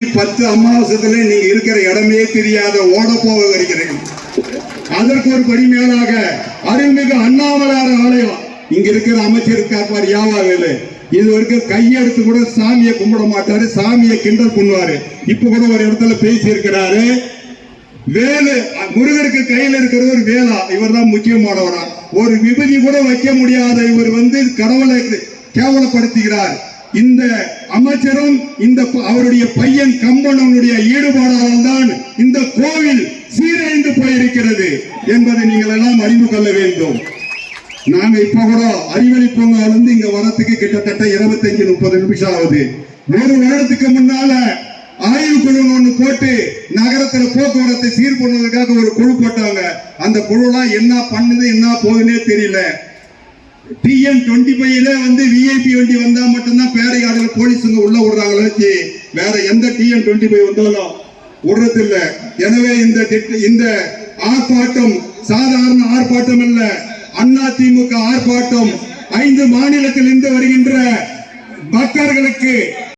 பத்து அமாவாசத்துல நீங்க இருக்கிற இடமே தெரியாத ஓட போக வருகிறீர்கள் அதற்கு ஒரு படி மேலாக அருள்மிகு அண்ணாமலையார் ஆலயம் இங்க இருக்கிற அமைச்சர் இருக்கார் பாரு யாவாவில். இது வரைக்கும் கையெடுத்து கூட சாமியை கும்பிட மாட்டாரு சாமியை கிண்டல் பண்ணுவாரு. இப்ப கூட ஒரு இடத்துல பேசி இருக்கிறாரு வேலு முருகருக்கு கையில இருக்கிற ஒரு வேலா இவர் தான் முக்கியமானவரா. ஒரு விபதி கூட வைக்க முடியாத இவர் வந்து கடவுளை கேவலப்படுத்துகிறார். இந்த அமைச்சரும் இந்த அவருடைய பையன் கம்பனனுடைய ஈடுபாடால் தான் இந்த கோவில் சீரழிந்து போயிருக்கிறது என்பதை நீங்கள் எல்லாம் அறிந்து கொள்ள வேண்டும். நாங்க இப்ப கூட அறிவழி பூங்கா வந்து இங்க வரத்துக்கு கிட்டத்தட்ட 25 முப்பது நிமிஷம் ஆகுது. ஒரு வருடத்துக்கு முன்னால ஆய்வு குழு ஒண்ணு போட்டு நகரத்துல போக்குவரத்தை சீர் பண்ணுவதற்காக ஒரு குழு போட்டாங்க. அந்த குழுலாம் என்ன பண்ணுது என்ன போகுதுன்னே தெரியல. டிஎன் டுவெண்ட்டி ஃபைவ்ல வந்து விஐபி வண்டி வந்தா மட்டும்தான் பேரையாடுகள் போலீஸுங்க உள்ள விடுறாங்களே வச்சு வேற எந்த டிஎன் டுவெண்ட்டி ஃபைவ் வந்தாலும் விடுறது இல்ல எனவே இந்த இந்த ஆர்ப்பாட்டம் சாதாரண ஆர்ப்பாட்டம் அல்ல அண்ணா திமுக ஆர்ப்பாட்டம். ஐந்து மாநிலத்தில் இருந்து வருகின்ற பக்தர்களுக்கு